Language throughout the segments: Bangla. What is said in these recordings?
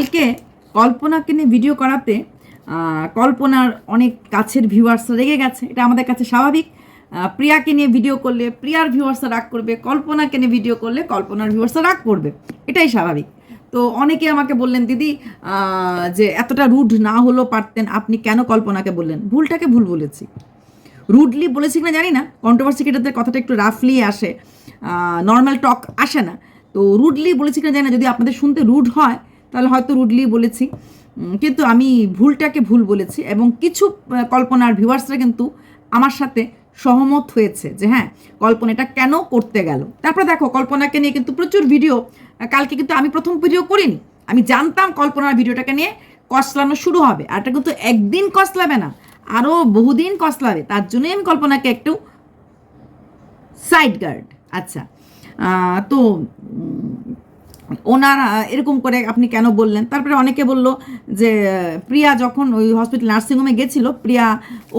কালকে কল্পনাকে নিয়ে ভিডিও করাতে কল্পনার অনেক কাছের ভিউয়ার্স রেগে গেছে। এটা আমাদের কাছে স্বাভাবিক। প্রিয়াকে নিয়ে ভিডিও করলে, প্রিয়ার ভিউয়ার্সরা রাগ করবে, কল্পনাকে নিয়ে ভিডিও করলে কল্পনার ভিউয়ার্সরা রাগ করবে। এটাই স্বাভাবিক। তো অনেকে আমাকে বললেন, দিদি যে এতটা রুড না হলেও পারতেন, আপনি কেন কল্পনাকে বললেন? ভুলটাকে ভুল বলেছি। রুডলি বলেছি কিনা জানি না। কন্ট্রোভার্সি কেটাতে কথাটা একটু রাফলি আসে। নর্মাল টক আসে না। তো রুডলি বলেছি কিনা জানি না। যদি আপনাদের শুনতে রুড হয় তাহলে হয়তো রুডলি বলেছি। কিন্তু আমি ভুলটাকে ভুল বলেছি এবং কিছু কল্পনার ভিউয়ার্সরা কিন্তু আমার সাথে সহমত হয়েছে যে হ্যাঁ কল্পনা এটা কেন করতে গেল। তারপরে দেখো, কল্পনাকে নিয়ে কিন্তু প্রচুর ভিডিও কালকে কিন্তু আমি প্রথম ভিডিও করিনি। আমি জানতাম কল্পনার ভিডিওটাকে নিয়ে কসলানো শুরু হবে, আর এটা কিন্তু একদিন কসলাবে না আরও বহুদিন কসলাবে। তার জন্যই আমি কল্পনাকে একটু সাইড গার্ড আচ্ছা তো ওনারা এরকম করে আপনি কেন বললেন? তারপরে অনেকে বলল যে, প্রিয়া যখন ওই হসপিটাল নার্সিংহোমে গেছিল, প্রিয়া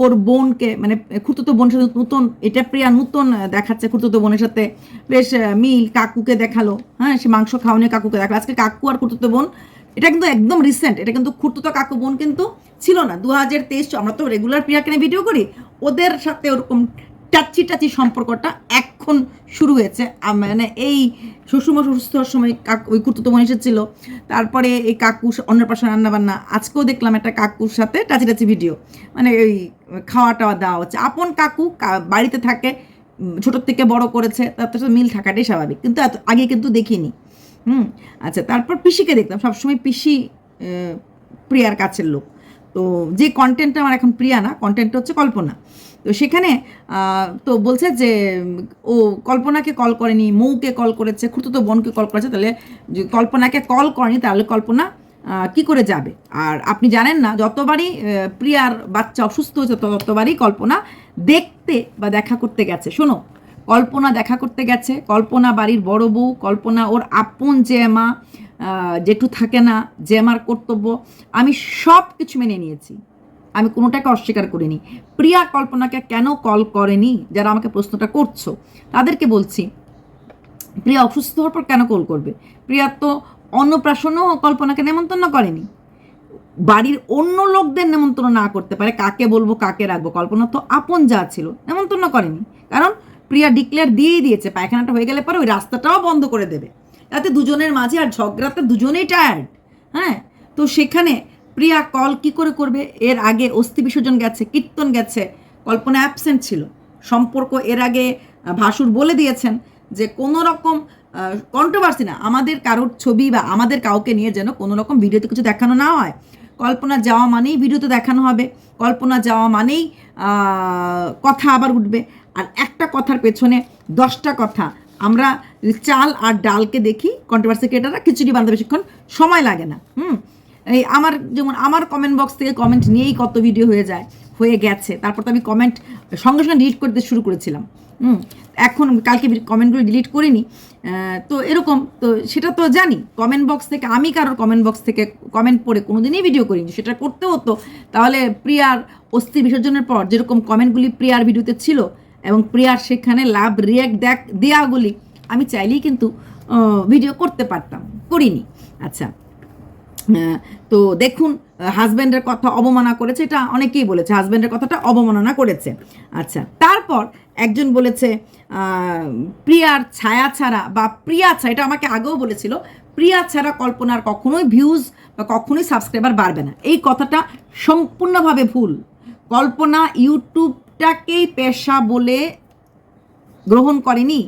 ওর বোনকে মানে খুতুতো বোনের সাথে নতুন, এটা প্রিয়া নতুন দেখাচ্ছে খুতুতো বোনের সাথে। বেশ মিল কাকুকে দেখাল হ্যাঁ সে মাংস খাওয়ানো কাকুকে দেখাল। আজকে কাকু আর খুতুতো বোন, এটা কিন্তু একদম রিসেন্ট এটা কিন্তু খুঁড়তুতো কাকু বোন কিন্তু ছিল না। দু হাজার তেইশ, আমরা তো রেগুলার প্রিয়াকে নিয়ে ভিডিও করি, ওদের সাথে ওরকম টাচি টাচি সম্পর্কটা এখন শুরু হয়েছে। মানে এই শ্বশুরমা সুস্থ হওয়ার সময় কাকু ওই কুর্তুতো বোন এসেছিল। তারপরে এই কাকু অন্যের পাশে রান্নাবান্না। আজকেও দেখলাম একটা কাকুর সাথে টাচি টাচি ভিডিও। মানে ওই খাওয়া টাওয়া দেওয়া হচ্ছে। আপন কাকু বাড়িতে থাকে ছোটোর থেকে বড় করেছে, তার সাথে মিল থাকাটাই স্বাভাবিক। কিন্তু এত আগে কিন্তু দেখিনি। হুম আচ্ছা তারপর পিসিকে দেখতাম সবসময় পিসি প্রিয়ার কাছের লোক। তো যে কন্টেন্টটা আমার এখন প্রিয়া না কন্টেন্টটা হচ্ছে কল্পনা। তো সেখানে তো বলছে যে, ও কল্পনাকে কল করেনি, মৌকে কল করেছে, খুঁড়তো বোনকে কল করেছে, তাহলে যে কল্পনাকে কল করেনি, তাহলে কল্পনা কি করে যাবে? আর আপনি জানেন না, যতবারই প্রিয়ার বাচ্চা অসুস্থ হয়েছে ততবারই কল্পনা দেখতে বা দেখা করতে গেছে। শোনো, কল্পনা দেখা করতে গেছে, কল্পনা বাড়ির বড় বউ, কল্পনা ওর আপন জেমা জেঠু থাকে না, যে আমার কর্তব্য, আমি সব কিছু মেনে নিয়েছি। আমি কোনোটাকে অস্বীকার করিনি। প্রিয়া কল্পনাকে কেন কল করেনি? যারা আমাকে প্রশ্নটা করছ, তাদেরকে বলছি, প্রিয়া অসুস্থ হওয়ার পর কেন কল করবে? প্রিয়া তো অন্নপ্রাশনও কল্পনাকে নেমন্তন্ন করেনি। বাড়ির অন্য লোকদের নেমন্তন্ন না করতে পারে, কাকে বলব, কাকে রাখব? কল্পনা তো আপন যা ছিল, নেমন্তন্ন করেনি। কারণ প্রিয়া ডিক্লেয়ার দিয়েই দিয়েছে, পায়খানাটা হয়ে গেলে পরে ওই রাস্তাটাও বন্ধ করে দেবে। তাতে দুজনের মাঝে আর ঝগড়াতে দুজনেই টায়ার্ড হ্যাঁ? তো সেখানে প্রিয়া কল কি করে করবে? এর আগে অস্থি বিসর্জন গেছে, কীর্তন গেছে, কল্পনা অ্যাবসেন্ট ছিল। সম্পর্ক এর আগে ভাসুর বলে দিয়েছেন যে কোনো রকম কন্ট্রোভার্সি না, আমাদের কারোর ছবি বা আমাদের কাউকে নিয়ে যেন কোনো রকম ভিডিওতে কিছু দেখানো না হয়। কল্পনা যাওয়া মানেই ভিডিওতে দেখানো হবে। কল্পনা যাওয়া মানেই কথা আবার উঠবে। আর একটা কথার পেছনে দশটা কথা। আমরা চাল আর ডালকে দেখি কন্ট্রোভার্সি ক্রিয়েটাররা খিচুড়ি বাঁধতে বেশিক্ষণ সময় লাগে না। হুম? এই আমার যেমন আমার কমেন্ট বক্স থেকে কমেন্ট নিয়েই কত ভিডিও হয়ে যায়, হয়ে গেছে। তারপর তো আমি কমেন্ট সঙ্গে সঙ্গে ডিলিট করতে শুরু করেছিলাম। হুম? এখন কালকে কমেন্টগুলো ডিলিট করিনি। তো এরকম, তো সেটা তো জানি। কমেন্ট বক্স থেকে আমি কারোর কমেন্ট বক্স থেকে কমেন্ট পড়ে কোনোদিনই ভিডিও করিনি। সেটা করতে হতো। তাহলে প্রিয়ার অস্থি বিসর্জনের পর যেরকম কমেন্টগুলি প্রিয়ার ভিডিওতে ছিল এবং প্রিয়ার সেখানে লাভ রিয়াক্ট দেখ দেওয়াগুলি আমি চাইলেই কিন্তু ভিডিও করতে পারতাম। করিনি। আচ্ছা। তো দেখুন হাজব্যান্ডের কথা অবমাননা করেছে, এটা অনেকেই বলেছে হাজব্যান্ডের কথাটা অবমাননা করেছে। আচ্ছা তারপর একজন বলেছে প্রিয়ার ছায়া ছাড়া বা প্রিয়া ছাড়া, এটা আমাকে আগেও বলেছিল, প্রিয়া ছাড়া কল্পনার কখনোই ভিউজ বা কখনোই সাবস্ক্রাইবার বাড়বে না। এই কথাটা সম্পূর্ণভাবে ভুল। কল্পনা ইউটিউবটাকেই পেশা বলে গ্রহণ করেনি।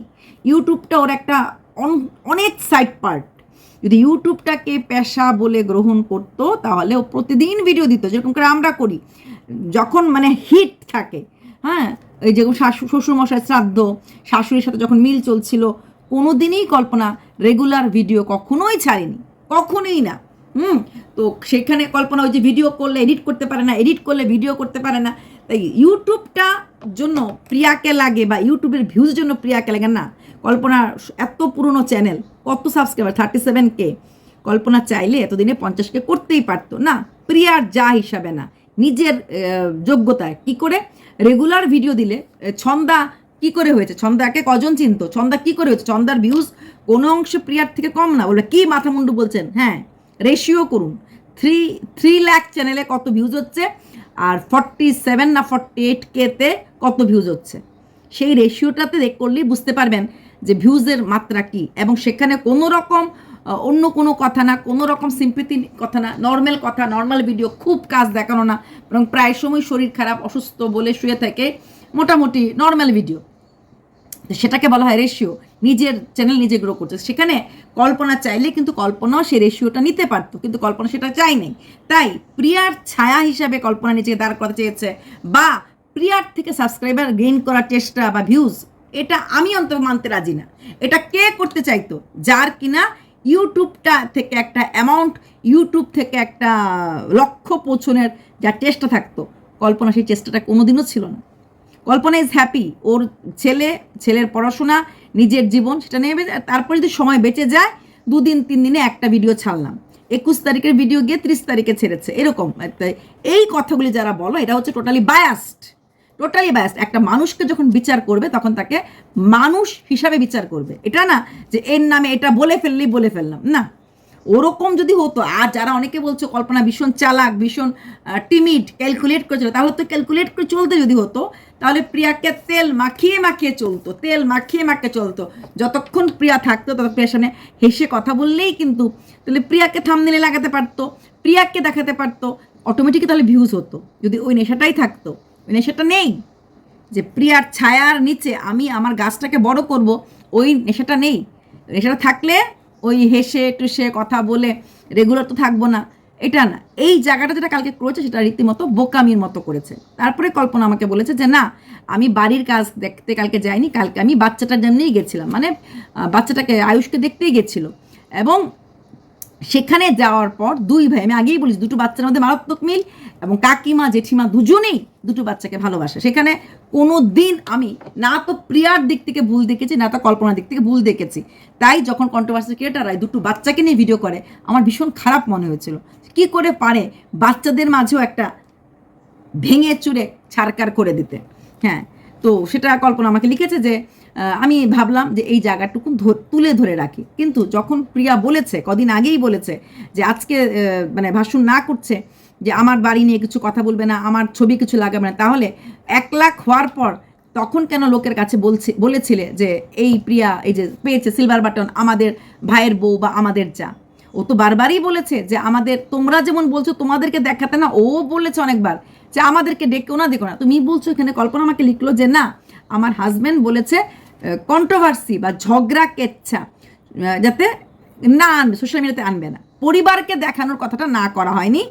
ইউটিউবটা ওর একটা অন- অনেক সাইড পার্ট যদি ইউটিউবটাকে পেশা বলে গ্রহণ করতো, তাহলে ও প্রতিদিন ভিডিও দিত, যেরকম করে আমরা করি। যখন মানে হিট থাকে হ্যাঁ? এই যেরকম শাশু, শ্বশুরমশাই শ্রাদ্ধ, শাশুড়ির সাথে যখন মিল চলছিল কোনো দিনই কল্পনা রেগুলার ভিডিও কখনোই ছাড়েনি, কখনোই না। হুম? তো সেখানে কল্পনা ওই যে ভিডিও করলে এডিট করতে পারে না এডিট করলে ভিডিও করতে পারে না। তাই ইউটিউবটা জন্য প্রিয়াকে লাগে বা ইউটিউবের ভিউজ জন্য প্রিয়াকে লাগে না। কল্পনার এত পুরনো চ্যানেল, কত সাবস্ক্রাইবার থার্টি সেভেন কে কল্পনা চাইলে এতদিনে পঞ্চাশকে করতেই পারতো। না, প্রিয়ার যা হিসাবে না, নিজের যোগ্যতায়। কি করে? রেগুলার ভিডিও দিলে ছন্দা কি করে হয়েছে? ছন্দাকে কজন চিনতো? ছন্দা কি করে হয়েছে? ছন্দার ভিউজ কোনো অংশে প্রিয়ার থেকে কম না। বলে কি মাথা মুন্ডু বলছেন? হ্যাঁ রেশিও করুন। থ্রি থ্রি লাখ চ্যানেলে কত ভিউজ হচ্ছে? আর ফর্টি সেভেন না ফর্টি এইট কেতে কত ভিউজ হচ্ছে? সেই রেশিওটাতে দেখ করলেই বুঝতে পারবেন যে ভিউজের মাত্রা কি? এবং সেখানে কোনো রকম অন্য কোনো কথা না, কোনো রকম সিম্পিতি কথা না নর্মাল কথা নর্মাল ভিডিও খুব কাজ দেখানো না এবং প্রায় সময় শরীর খারাপ, অসুস্থ বলে শুয়ে থাকে মোটামুটি নর্মাল ভিডিও সেটাকে বলা হয় রেশিও নিজের চ্যানেল নিজে গ্রো করছে। সেখানে কল্পনা চাইলে কিন্তু কল্পনাও সে রেশিওটা নিতে পারতো, কিন্তু কল্পনা সেটা চায়নি তাই প্রিয়ার ছায়া হিসাবে কল্পনা নিজেকে দাঁড় করতে চেয়েছে বা প্রিয়ার থেকে সাবস্ক্রাইবার গেইন করার চেষ্টা বা ভিউজ এটা আমি অন্তত মানতে রাজি না। এটা কে করতে চাইতো? যার কিনা ইউটিউবটা থেকে একটা অ্যামাউন্ট ইউটিউব থেকে একটা লক্ষ্য পৌঁছনের যা চেষ্টা থাকতো, কল্পনা সেই চেষ্টাটা কোনোদিনও ছিল না। কল্পনা ইজ হ্যাপি ওর ছেলে, ছেলের পড়াশোনা, নিজের জীবন, সেটা নেবে তারপরে যদি সময় বেঁচে যায়, দুদিন, তিন দিনে একটা ভিডিও ছাড়লাম। একুশ তারিখের ভিডিও গিয়ে ত্রিশ তারিখে ছেড়েছে। এরকম। এই কথাগুলি যারা বলো, এটা হচ্ছে টোটালি বায়াসড টোটালি বায়াসড একটা মানুষকে যখন বিচার করবে, তখন তাকে মানুষ হিসাবে বিচার করবে। এটা না যে এর নামে এটা বলে ফেললেই বলে ফেললাম। না। ওরকম যদি হতো, আর যারা অনেকে বলছো কল্পনা ভীষণ চালাক, ভীষণ টিমিড ক্যালকুলেট করেছিল তাহলে তো ক্যালকুলেট করে চলতে যদি হতো, তাহলে প্রিয়াকে তেল মাখিয়ে মাখিয়ে চলতো, তেল মাখিয়ে মাখিয়ে চলতো। যতক্ষণ প্রিয়া থাকতো তত প্রিয়ার সামনে হেসে কথা বললেই কিন্তু তাহলে প্রিয়াকে থামনেলে লাগাতে পারতো, প্রিয়াকে দেখাতে পারতো অটোমেটিকই তাহলে ভিউজ হতো। যদি ওই নেশাটাই থাকতো। ওই নেশাটা নেই, যে প্রিয়ার ছায়ার নিচে আমি আমার গাছটাকে বড় করব, ওই নেশাটা নেই। নেশাটা থাকলে ওই হেসে টুসে কথা বলে রেগুলার তো থাকব না। এটা না, এই জায়গাটা যেটা কালকে করেছে সেটা রীতিমতো বোকামির মতো করেছে। তারপরে কল্পনা আমাকে বলেছে যে না, আমি বাড়ির কাজ দেখতে কালকে যাইনি, কালকে আমি বাচ্চাটার জন্যই গেছিলাম। মানে বাচ্চাটাকে আয়ুষকে দেখতেই গেছিল। এবং সেখানে যাওয়ার পর দুই ভাই, আমি আগেই বলেছি, দুটো বাচ্চার মধ্যে মারাত্মক মিল এবং কাকিমা, জেঠিমা দুজনেই দুটো বাচ্চাকে ভালোবাসে। সেখানে কোনো দিন আমি না তো প্রিয়ার দিক থেকে ভুল দেখেছি, না তো কল্পনার দিক থেকে ভুল দেখেছি। তাই যখন কন্ট্রোভার্সি ক্রিয়েটাররা দুটো বাচ্চাকে নিয়ে ভিডিও করে, আমার ভীষণ খারাপ মনে হয়েছিল। কি করে পারে বাচ্চাদের মাঝেও একটা ভেঙে চুরে ছাড়কার করে দিতে? হ্যাঁ তো সেটা কল্পনা আমাকে লিখেছে যে আমি ভাবলাম যে এই জায়গাটুকু তুলে ধরে রাখি। কিন্তু যখন প্রিয়া বলেছে, কদিন আগেই বলেছে যে আজকে মানে ভাষণ না করছে, যে আমার বাড়ি নিয়ে কিছু কথা বলবে না, আমার ছবি কিছু লাগাবে না, তাহলে এক লাখ হওয়ার পর তখন কেন লোকের কাছে বলছে, বলেছিলে যে এই প্রিয়া, এই যে পেয়েছে সিলভার বাটন আমাদের ভাইয়ের বউ বা আমাদের যা। ও তো বারবারই বলেছে যে আমাদের, তোমরা যেমন বলছো তোমাদেরকে দেখাতে না, ও বলেছে অনেকবার যে আমাদেরকে ডেকে দেখো না। তুমি বলছো এখানে কল্পনা আমাকে লিখলো যে না, আমার হাজব্যান্ড বলেছে কন্ট্রোভার্সি বা ঝগড়া কেচ্ছা যাতে না আনবে সোশ্যাল মিডিয়াতে আনবে না। পরিবারকে দেখানোর কথাটা না করা হয়নি,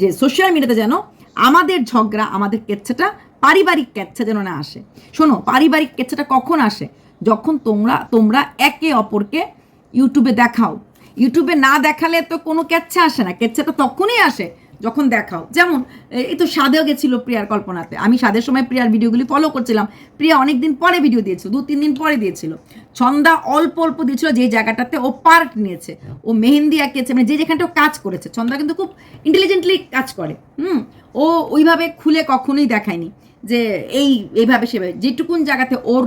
যে সোশ্যাল মিডিয়াতে যেন আমাদের ঝগড়া, আমাদের কেচ্ছাটা পারিবারিক কেচ্ছা যেন না আসে। শোনো, পারিবারিক কেচ্ছাটা কখন আসে? যখন তোমরা তোমরা একে অপরকে ইউটিউবে দেখাও। ইউটিউবে না দেখালে তো কোনো কেচ্ছা আসে না। কেচ্ছাটা তখনই আসে যখন দেখাও। যেমন এই তো সাদেও গেছিল প্রিয়ার কল্পনাতে। আমি সাদের সময় প্রিয়ার ভিডিওগুলি ফলো করছিলাম। প্রিয়া অনেক দিন পরে ভিডিও দিয়েছিল, দু, তিন দিন পরে দিয়েছিল। ছন্দা অল্প অল্প দিয়েছিল যে জায়গাটাতে ও পার্ট নিয়েছে। ও মেহেন্দি আঁকিয়েছে মানে যে যেখানটা ও কাজ করেছে। ছন্দা কিন্তু খুব ইন্টেলিজেন্টলি কাজ করে, হুম? ও ওইভাবে খুলে কখনোই দেখায়নি যে এই, এইভাবে সেভাবে। যেটুকুন জায়গাতে ওর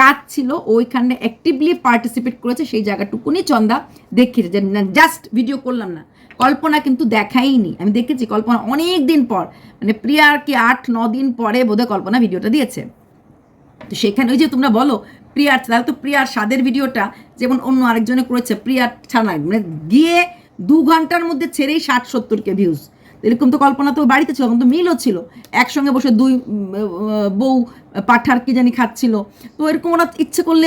কাজ ছিল ওইখানে অ্যাক্টিভলি পার্টিসিপেট করেছে, সেই জায়গাটুকুনি চন্দা দেখিয়েছে। যে জাস্ট ভিডিও করলাম না। কল্পনা কিন্তু দেখাইনি। আমি দেখেছি কল্পনা অনেক দিন পর মানে প্রিয়ার কি আট, ন দিন পরে বোধহয় কল্পনা ভিডিওটা দিয়েছে। তো সেখানে ওই যে তোমরা বলো, প্রিয়ার, তাহলে তো প্রিয়ার স্বাদের ভিডিওটা, যেমন অন্য আরেকজনে করেছে প্রিয়ার ছাড়া মানে গিয়ে দু ঘণ্টার মধ্যে ছেড়েই ষাট, সত্তরকে ভিউজ এরকম তো কল্পনা তো বাড়িতে ছিল, তখন তো মিলও ছিল। একসঙ্গে বসে দুই বউ, পাঠার কি জানি খাচ্ছিল। তো এরকম ওরা ইচ্ছে করলে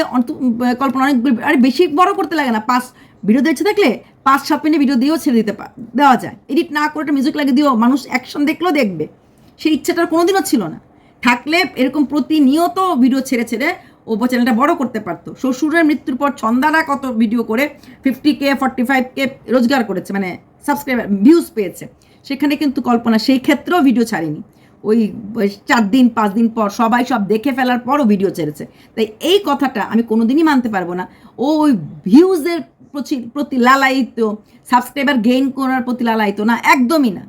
কল্পনা অনেক আরে বেশি বড় করতে লাগে না, পাঁচ ভিডিও দেখছে দেখলে? পাঁচ সাত মিনিট ভিডিও দিয়েও ছেড়ে দিতে দেওয়া যায়। এডিট না করে একটা মিউজিক লাগিয়ে দিও মানুষ অ্যাকশন দেখলেও দেখবে। সেই ইচ্ছাটা কোনোদিনও ছিল না। থাকলে এরকম প্রতিনিয়ত ভিডিও ছেড়ে ছেড়ে ও চ্যানেলটা বড় করতে পারতো। শ্বশুরের মৃত্যুর পর ছন্দারা কত ভিডিও করে fifty K forty five K রোজগার করেছে মানে সাবস্ক্রাইবার ভিউজ পেয়েছে। সেখানে কিন্তু কল্পনা সেই ক্ষেত্রেও ভিডিও ছাড়েনি। ওই চার দিন, পাঁচ দিন পর সবাই সব দেখে ফেলার পরও ভিডিও ছেড়েছে। তাই এই কথাটা আমি কোনোদিনই মানতে পারব না। ও ওই ভিউজের প্রতি- লালায়িত সাবস্ক্রাইবার গেইন করার প্রতি লালায়িত না, একদমই না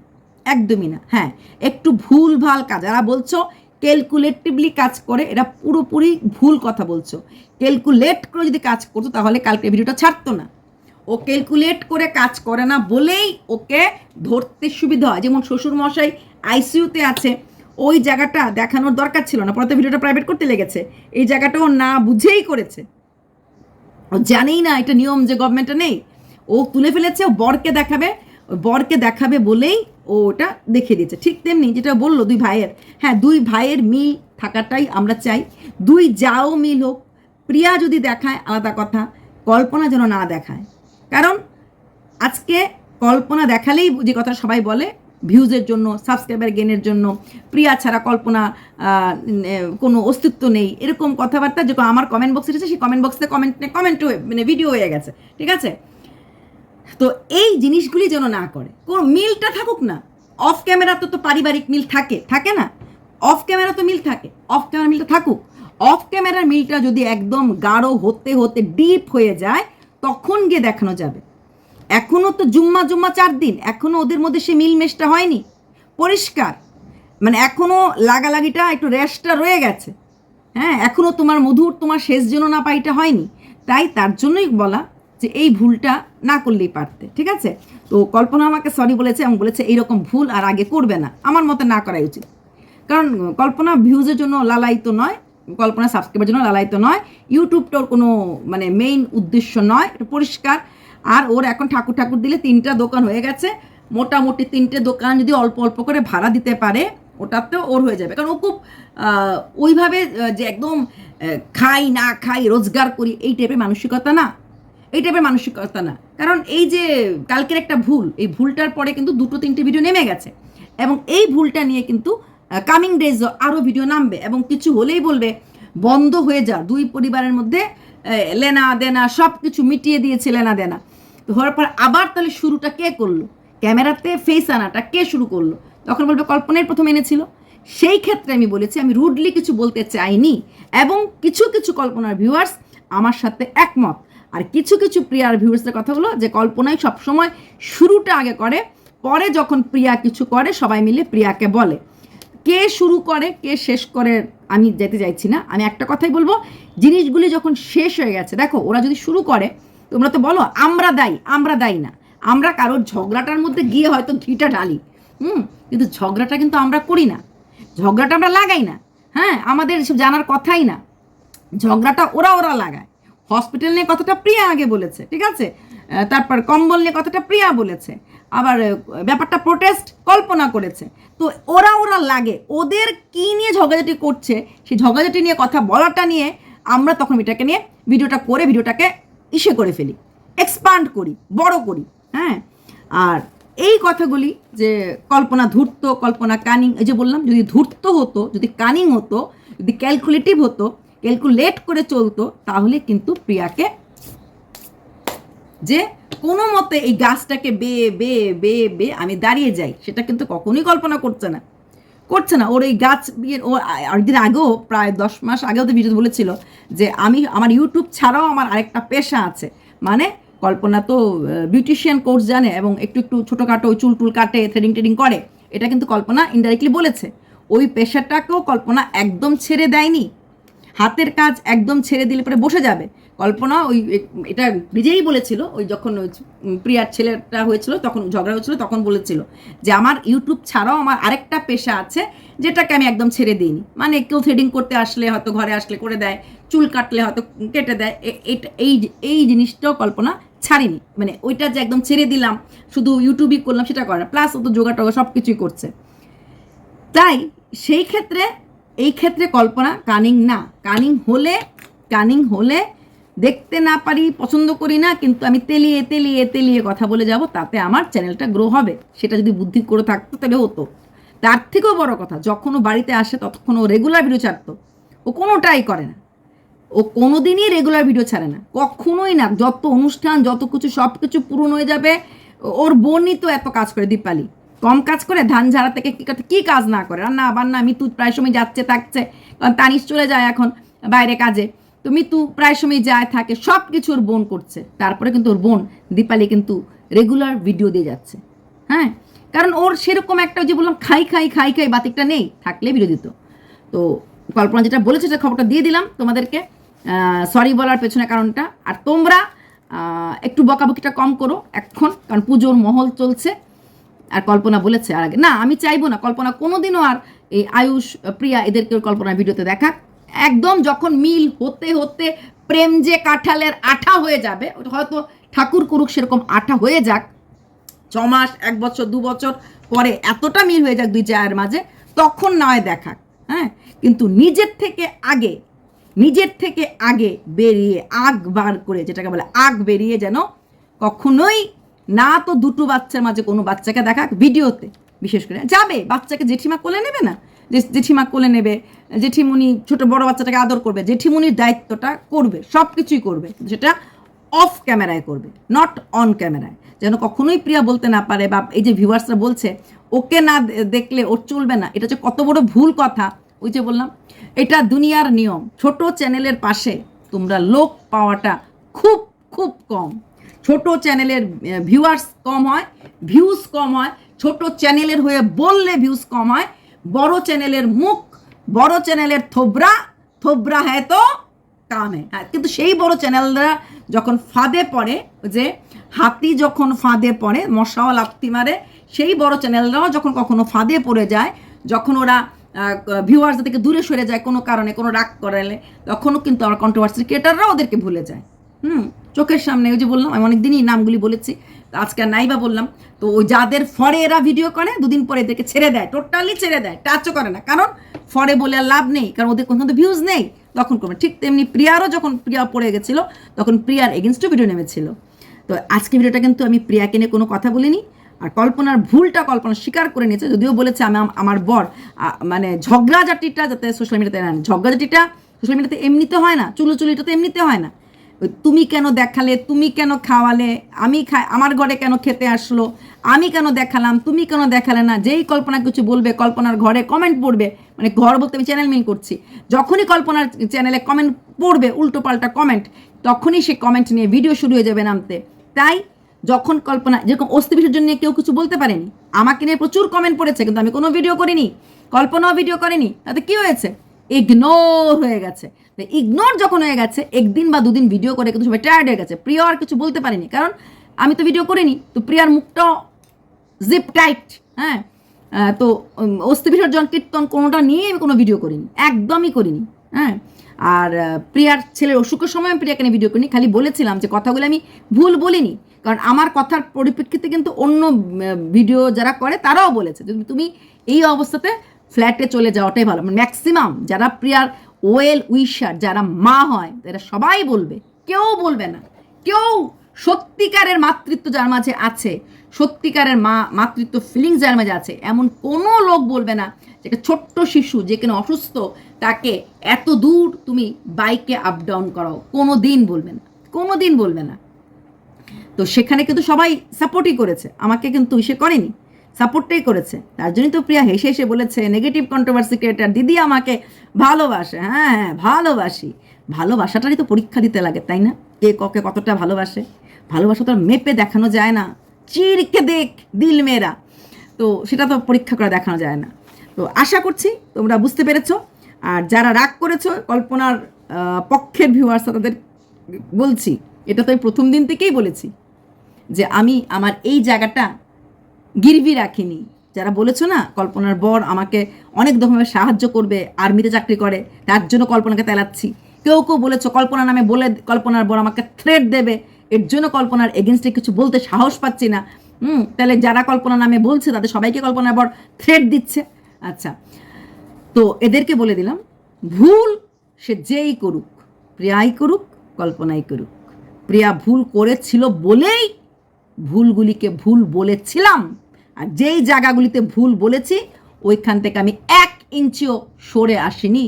একদমই না হ্যাঁ একটু ভুল ভালো কাজ, যারা বলছো ক্যালকুলেটিভলি কাজ করে এটা পুরোপুরি ভুল কথা বলছো ক্যালকুলেট করে যদি কাজ করতো তাহলে কালকে ভিডিওটা ছাড়তো না, ও ক্যালকুলেট করে কাজ করে না বলেই ওকে ধরতে সুবিধা হয়, যেমন শ্বশুর মশাই আইসিইউতে আছে, ওই জায়গাটা দেখানোর দরকার ছিল না, পরে তো ভিডিওটা প্রাইভেট করতে লেগেছে, এই জায়গাটা ও না বুঝেই করেছে ও জানেই না এটা নিয়ম যে গভর্নমেন্টে নেই। ও তুলে ফেলেছে, ও বরকে দেখাবে বরকে দেখাবে বলেই ও ওটা দেখিয়ে দিয়েছে। ঠিক তেমনি যেটা বলল দুই ভাইয়ের হ্যাঁ দুই ভাইয়ের মিল থাকাটাই আমরা চাই। দুই যাও মিল হোক, প্রিয়া যদি দেখায়, আলাদা কথা, কল্পনা যেন না দেখায়। কারণ আজকে কল্পনা দেখালেই যে কথা সবাই বলে ভিউজের জন্য, সাবস্ক্রাইবার গেনের জন্য, প্রিয়া ছাড়া কল্পনা কোনো অস্তিত্ব নেই। এরকম কথাবার্তা যে আমার কমেন্ট বক্সে এসেছে, সেই কমেন্ট বক্সে কমেন্ট কমেন্ট হয়ে মানে ভিডিও হয়ে গেছে। ঠিক আছে? তো এই জিনিসগুলি যেন না করে। কোন মিলটা থাকুক না। অফ ক্যামেরা তো তো পারিবারিক মিল থাকে থাকে না? অফ ক্যামেরা তো মিল থাকে। অফ ক্যামেরা মিলটা থাকুক। অফ ক্যামেরার মিলটা যদি একদম গাঢ় হতে হতে ডিপ হয়ে যায়, তখন গিয়ে দেখানো যাবে। এখনও তো জুম্মা জুম্মা চার দিন এখনও ওদের মধ্যে সে মিলমেশটা হয়নি। পরিষ্কার। মানে এখনও লাগালাগিটা, একটু র্যাশটা রয়ে গেছে। হ্যাঁ এখনও তোমার মধুর, তোমার শেষ যেন না পাইটা হয়নি। তাই তার জন্যই বলা যে এই ভুলটা না করলেই পারতে, ঠিক আছে? তো কল্পনা আমাকে সরি বলেছে এবং বলেছে এইরকম ভুল আর আগে করবে না। আমার মতে না করাই উচিত। কারণ কল্পনা ভিউজের জন্য লালায়িত নয়, কল্পনা সাবস্ক্রাইবের জন্য লালায়িত নয় ইউটিউবটার কোনো মানে মেইন উদ্দেশ্য নয় এটা পরিষ্কার। আর ওর এখন ঠাকুর ঠাকুর দিলে তিনটা দোকান হয়ে গেছে। মোটামুটি তিনটে দোকান যদি অল্প অল্প করে ভাড়া দিতে পারে, ওটাতেও ওর হয়ে যাবে। কারণ ও খুব ওইভাবে যে একদম খাই না খাই, রোজগার করি, এই টাইপের মানসিকতা না। এই টাইপের মানসিকতা না। কারণ এই যে কালকের একটা ভুল, এই ভুলটার পরে কিন্তু দুটো তিনটে ভিডিও নেমে গেছে। এবং এই ভুলটা নিয়ে কিন্তু কামিং ডেজ আরও ভিডিও নামবে এবং কিছু হলেই বলবে, বন্ধ হয়ে যা। দুই পরিবারের মধ্যে লেনা দেনা সব কিছু মিটিয়ে দিয়েছে লেনা দেনা। হওয়ার পর আবার তাহলে শুরুটা কে করল? ক্যামেরাতে ফেস আনাটা কে শুরু করল? তখন বলবে কল্পনাই প্রথম এনেছিল। সেই ক্ষেত্রে আমি বলেছি, আমি রুডলি কিছু বলতে চাইনি এবং কিছু কিছু কল্পনার ভিউয়ার্স আমার সাথে একমত। আর কিছু কিছু প্রিয়ার ভিউয়ার্সের কথা হলো যে কল্পনাই সবসময় শুরুটা আগে করে, পরে যখন প্রিয়া কিছু করে, সবাই মিলে প্রিয়াকে বলে। কে শুরু করে, কে শেষ করে আমি যেতে চাইছি না। আমি একটা কথাই বলব, জিনিসগুলি যখন শেষ হয়ে গেছে, দেখো, ওরা যদি শুরু করে তোমরা তো বলো, আমরা দায়ী আমরা দায়ী না। আমরা কারোর ঝগড়াটার মধ্যে গিয়ে হয়তো ঘিটা ঢালি। হুম? কিন্তু ঝগড়াটা কিন্তু আমরা করি না। ঝগড়াটা আমরা লাগাই না। হ্যাঁ আমাদের এসব জানার কথাই না। ঝগড়াটা ওরা ওরা লাগায়। হসপিটাল নিয়ে কথাটা প্রিয়া আগে বলেছে, ঠিক আছে? তারপর কম্বল নিয়ে কথাটা প্রিয়া বলেছে। আবার ব্যাপারটা প্রোটেস্ট কল্পনা করেছে। তো ওরা ওরা লাগে। ওদের কি নিয়ে ঝগড়াঝাটি করছে, সেই ঝগড়াঝাটি নিয়ে কথা বলাটা নিয়ে আমরা তখন এটাকে নিয়ে ভিডিওটা করে, ভিডিওটাকে ইসে করে ফেলি এক্সপান্ড করি, বড় করি হ্যাঁ? আর এই কথাগুলি যে কল্পনা ধূর্ত, কল্পনা কানিং এই যে বললাম, যদি ধূর্ত হতো, যদি কানিং হতো, যদি ক্যালকুলেটিভ হতো ক্যালকুলেট করে চলতো, তাহলে কিন্তু প্রিয়াকে যে কোনো মতে এই গাছটাকে বে বে বে বে, আমি দাঁড়িয়ে যাই, সেটা কিন্তু কখনোই কল্পনা করছে না। করছে না। ওর এই গাছ বিয়ে ও একদিন আগেও, প্রায় দশ মাস আগেও তো ভিডিও বলেছিল যে আমি, আমার ইউটিউব ছাড়াও আমার আরেকটা পেশা আছে। মানে কল্পনা তো বিউটিশিয়ান কোর্স জানে এবং একটু একটু ছোটোখাটো ওই চুল টুল কাটে থ্রেডিং ট্রেডিং করে। এটা কিন্তু কল্পনা ইনডাইরেক্টলি বলেছে। ওই পেশাটাকেও কল্পনা একদম ছেড়ে দেয়নি। হাতের কাজ একদম ছেড়ে দিলে পরে বসে যাবে। কল্পনা ওই, এটা নিজেই বলেছিল, ওই যখন প্রিয়ার ছেলেটা হয়েছিল, তখন ঝগড়া হয়েছিল, তখন বলেছিল যে আমার ইউটিউব ছাড়াও আমার আরেকটা পেশা আছে যেটাকে আমি একদম ছেড়ে দিইনি। মানে কেউ থ্রেডিং করতে আসলে হয়তো ঘরে আসলে করে দেয়, চুল কাটলে হয়তো কেটে দেয় এই এই জিনিসটাও কল্পনা ছাড়িনি। মানে ওইটা যে একদম ছেড়ে দিলাম, শুধু ইউটিউবই করলাম সেটা করে প্লাস ও তো যোগা সব কিছুই করছে। তাই সেই ক্ষেত্রে, এই ক্ষেত্রে কল্পনা কানিং না। কানিং হলে কানিং হলে দেখতে না পারি, পছন্দ করি না, কিন্তু আমি তেলিয়ে তেলিয়ে তেলিয়ে কথা বলে যাব, তাতে আমার চ্যানেলটা গ্রো হবে। সেটা যদি বুদ্ধি করে থাকতো, তাহলে হতো। তার থেকেও বড় কথা, যখন ও বাড়িতে আসে, ততক্ষণ ও রেগুলার ভিডিও ছাড়তো। ও কোনোটাই করে না। ও কোনোদিনই রেগুলার ভিডিও ছাড়ে না। কখনোই না। যত অনুষ্ঠান, যত কিছু সব কিছু পূরণ হয়ে যাবে, ওর বোনই তো এত কাজ করে, দীপালি। কম কাজ করে, ধান ঝাড়া থেকে কি কি কাজ না করে। রান্না বান্না মিতু প্রায় সময় যাচ্ছে, থাকছে। কারণ তানিশ চলে যায় এখন বাইরে কাজে। তো মিতু প্রায় সময় যায় থাকে সব কিছু ওর বোন করছে। তারপরে কিন্তু ওর বোন দীপালি কিন্তু রেগুলার ভিডিও দিয়ে যাচ্ছে। হ্যাঁ? কারণ ওর সেরকম একটা যে বললাম, খাই খাই খাই খাই বাতিকটা নেই, থাকলে দিত তো। কল্পনা যেটা বলেছে সেটা খবরটা দিয়ে দিলাম তোমাদেরকে। সরি বলার পেছনে কারণটা। আর তোমরা একটু বকাবকিটা কম করো এখন, কারণ পুজোর মহল চলছে। আর কল্পনা বলেছে আর আগে। না, আমি চাইব না, কল্পনা কোনোদিনও আর এই আয়ুষ, প্রিয়া এদেরকে কল্পনা ভিডিওতে দেখাক। একদম যখন মিল হতে হতে প্রেম যে কাঁঠালের আঠা হয়ে যাবে হয়তো ঠাকুর কুরুক সেরকম আঠা হয়ে যাক, ছ মাস, এক বছর, দু বছর পরে এতটা মিল হয়ে যাক দুই চায়ের মাঝে, তখন নয় দেখাক হ্যাঁ? কিন্তু নিজের থেকে আগে, নিজের থেকে আগে বেরিয়ে আগ বার করে, যেটাকে বলে আগ বেরিয়ে যেন কখনোই না তো দুটো বাচ্চার মাঝে কোনো বাচ্চাকে দেখাক ভিডিওতে বিশেষ করে। যাবে, বাচ্চাকে জেঠিমা কোলে নেবে না? জেঠিমা কোলে নেবে জেঠিমুনি ছোট বড় বাচ্চাটাকে আদর করবে জেঠিমুনির দায়িত্বটা করবে সব কিছুই করবে সেটা অফ ক্যামেরায় করবে নট অন ক্যামেরায়। যেন কখনোই প্রিয়া বলতে না পারে বা এই যে ভিউয়ার্সরা বলছে, ওকে না দেখলে ওর চলবে না, এটা হচ্ছে কত বড় ভুল কথা। ওই যে বললাম, এটা দুনিয়ার নিয়ম, ছোট চ্যানেলের পাশে তোমরা লোক পাওয়াটা খুব খুব কম। ছোট চ্যানেলের ভিউয়ার্স কম হয়, ভিউজ কম হয়, ছোট চ্যানেলের হয়ে বললে ভিউজ কম হয়, বড় চ্যানেলের মুখ বড় চ্যানেলের থোবরা থোবরা হ্যাঁ তো কাম। হ্যাঁ কিন্তু সেই বড় চ্যানেলরা যখন ফাঁদে পড়ে যে হাতি যখন ফাঁদে পড়ে, মশাও লাপ্তি মারে, সেই বড় চ্যানেলরাও যখন কখনো ফাঁদে পড়ে যায়, যখন ওরা ভিউয়ার্স থেকে দূরে সরে যায় কোনো কারণে, কোনো রাগ করালে, তখনও কিন্তু আমার কন্ট্রোভার্সি ক্রিয়েটাররা ওদেরকে ভুলে যায়। হুম, চোখের সামনে ওই যে বললাম, আমি অনেকদিনই নামগুলি বলেছি আজকে আর নাই বা বললাম। তো ওই যাদের ফরে এরা ভিডিও করে, দুদিন পরে এদেরকে ছেড়ে দেয় টোটালি ছেড়ে দেয় টাচও করে না। কারণ ফরে বলে আর লাভ নেই, কারণ ওদের কোনো ভিউজ নেই। তখন করবে ঠিক তেমনি প্রিয়ারও যখন প্রিয়া পড়ে গেছিল, তখন প্রিয়ার এগেনস্টও ভিডিও নেমেছিল। তো আজকে ভিডিওটা কিন্তু আমি প্রিয়াকে নিয়ে কোনো কথা বলিনি, আর কল্পনার ভুলটা কল্পনা স্বীকার করে নিয়েছে, যদিও বলেছে আমি আমার বর মানে ঝগড়াঝাটিটা যাতে সোশ্যাল মিডিয়াতে না। ঝগড়াঝাটিটা সোশ্যাল মিডিয়াতে এমনিতে হয় না চুলো চুলিটা তো এমনিতে হয় না। তুমি কেন দেখালে, তুমি কেন খাওয়ালে, আমি খাই, আমার ঘরে কেন খেতে আসলো, আমি কেন দেখালাম, তুমি কেন দেখালে না, যেই কল্পনা কিছু বলবে, কল্পনার ঘরে কমেন্ট পড়বে মানে ঘর বলতে আমি চ্যানেল মিন করছি। যখনই কল্পনার চ্যানেলে কমেন্ট পড়বে উল্টো পাল্টা কমেন্ট তখনই সে কমেন্ট নিয়ে ভিডিও শুরু হয়ে যাবে নামতে। তাই যখন কল্পনা, যেরকম অস্থি বিসর্জন নিয়ে কেউ কিছু বলতে পারেনি, আমাকে নিয়ে প্রচুর কমেন্ট পড়েছে, কিন্তু আমি কোনো ভিডিও করিনি, কল্পনাও ভিডিও করেনি, তাতে কি হয়েছে? ইগনোর হয়ে গেছে। ইগনোর যখন হয়ে গেছে, একদিন বা দুদিন ভিডিও করে কিন্তু সবাই টায়ার্ড হয়ে গেছে। প্রিয় আর কিছু বলতে পারিনি, কারণ আমি তো ভিডিও করিনি, তো প্রিয়ার মুখটাও জিপ টাইট হ্যাঁ? তো অস্থি বিসর্জন কীর্তন কোনোটা নিয়ে আমি কোনো ভিডিও করিনি। একদমই করিনি হ্যাঁ? আর প্রিয়ার ছেলের অসুখের সময় আমি প্রিয়াকে নিয়ে ভিডিও করিনি, খালি বলেছিলাম যে কথাগুলো আমি ভুল বলিনি। কারণ আমার কথার পরিপ্রেক্ষিতে কিন্তু অন্য ভিডিও যারা করে তারাও বলেছে যে তুমি এই অবস্থাতে ফ্ল্যাটে চলে যাওয়াটাই ভালো। ম্যাক্সিমাম যারা প্রিয়ার ওয়েল উইশার যারা মা হয়, এরা সবাই বলবে। কেউ বলবে না। কেউ সত্যিকারের মাতৃত্ব যার মাঝে আছে, সত্যিকারের মা, মাতৃত্ব ফিলিংস যার মাঝে আছে, এমন কোনো লোক বলবে না যে একটা ছোট্ট শিশু যে কিনা অসুস্থ, তাকে এত দূর তুমি বাইকে আপ ডাউন করাও। কোনো দিন বলবে না। কোনো দিন বলবে না। তো সেখানে কিন্তু সবাই সাপোর্টই করেছে। আমাকে কিন্তু ইসে করেনি। সাপোর্টটাই করেছে। তার জন্যই তো প্রিয়া হেসে হেসে বলেছে নেগেটিভ কন্ট্রোভার্সি ক্রিয়েটার দিদি আমাকে ভালোবাসে। হ্যাঁ হ্যাঁ ভালোবাসি। ভালোবাসাটারই তো পরীক্ষা দিতে লাগে, তাই না? কে ককে কতটা ভালোবাসে? ভালোবাসা তো আর মেপে দেখানো যায় না। চিরকে দেখ, দিল মেয়েরা তো সেটা তো পরীক্ষা করে দেখানো যায় না। তো আশা করছি তোমরা বুঝতে পেরেছ। আর যারা রাগ করেছ, কল্পনার পক্ষের ভিউয়ার্স তাদের বলছি, এটা তো আমি প্রথম দিন থেকেই বলেছি যে আমি আমার এই জায়গাটা গিরবি রাখিনি। যারা বলেছ না, কল্পনার বর আমাকে অনেক রকমের সাহায্য করবে, আর্মিতে চাকরি করে, তার জন্য কল্পনাকে তেলাচ্ছি। কেউ কেউ বলেছ কল্পনা নামে বলে, কল্পনার বর আমাকে থ্রেট দেবে। এর জন্য কল্পনার এগেনস্টে কিছু বলতে সাহস পাচ্ছি না। হুম, তাহলে যারা কল্পনা নামে বলছে, তাদের সবাইকে কল্পনার বর থ্রেট দিচ্ছে। আচ্ছা তো এদেরকে বলে দিলাম, ভুল সে যেই করুক, প্রিয়াই করুক, কল্পনাই করুক। প্রিয়া ভুল করেছিল বলেই ভুলগুলিকে ভুল বলেছিলাম। আর যেই জায়গাগুলিতে ভুল বলেছি, ওইখান থেকে আমি এক ইঞ্চিও সরে আসিনি।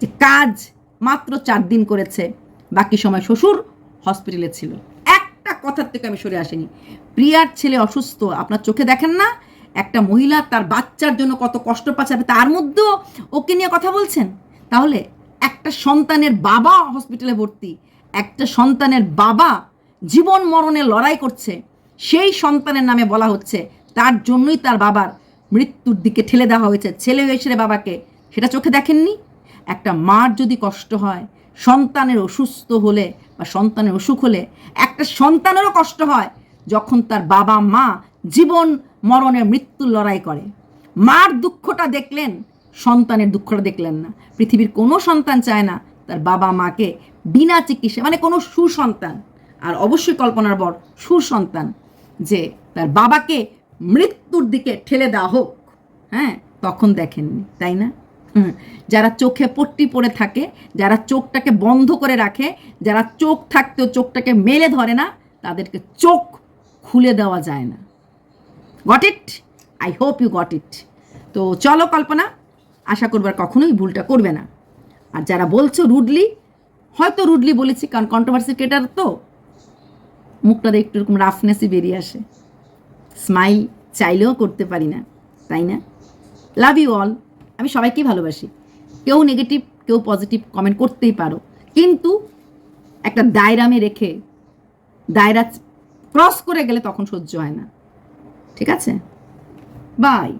যে কাজ মাত্র চার দিন করেছে। বাকি সময় শ্বশুর হসপিটালে ছিল। একটা কথার থেকে আমি সরে আসিনি। প্রিয়ার ছেলে অসুস্থ, আপনার চোখে দেখেন না? একটা মহিলা তার বাচ্চার জন্য কত কষ্ট পাচ্ছে তার মধ্যেও ওকে নিয়ে কথা বলছেন? তাহলে একটা সন্তানের বাবা হসপিটালে ভর্তি, একটা সন্তানের বাবা জীবন মরণে লড়াই করছে, সেই সন্তানের নামে বলা হচ্ছে, তার জন্যই তার বাবার মৃত্যুর দিকে ঠেলে দেওয়া হয়েছে। ছেলে হয়েছে বাবাকে, সেটা চোখে দেখেননি? একটা মার যদি কষ্ট হয়, সন্তানের অসুস্থ হলে বা সন্তানের অসুখ হলে একটা সন্তানেরও কষ্ট হয় যখন তার বাবা, মা জীবন মরণের মৃত্যুর লড়াই করে। মার দুঃখটা দেখলেন, সন্তানের দুঃখটা দেখলেন না। পৃথিবীর কোনো সন্তান চায় না তার বাবা, মাকে বিনা চিকিৎসা মানে কোনো সুসন্তান, আর অবশ্যই কল্পনার বর, সুসন্তান, যে তার বাবাকে মৃত্যুর দিকে ঠেলে দেওয়া হোক হ্যাঁ তখন দেখেননি, তাই না? যারা চোখে পট্টি পড়ে থাকে, যারা চোখটাকে বন্ধ করে রাখে, যারা চোখ থাকতেও চোখটাকে মেলে ধরে না, তাদেরকে চোখ খুলে দেওয়া যায় না। Got it I hope you got it তো চলো কল্পনা, আশা করবার কখনোই ভুলটা করবে না। আর যারা বলছো রুডলি হয়তো রুডলি বলেছি, কারণ কন্ট্রোভার্সি ক্রিয়েটার তো, মুখটা একটু এরকম রাফনেসই বেরিয়ে আসে। স্মাইল চাইলেও করতে পারি না, তাই না? লাভ ইউ অল আমি সবাইকেই ভালোবাসি। কেউ নেগেটিভ কেউ পজিটিভ কমেন্ট করতেই পারো। কিন্তু একটা দায়রামে রেখে, দায়রা ক্রস করে গেলে তখন সহ্য হয় না। ঠিক আছে? বাই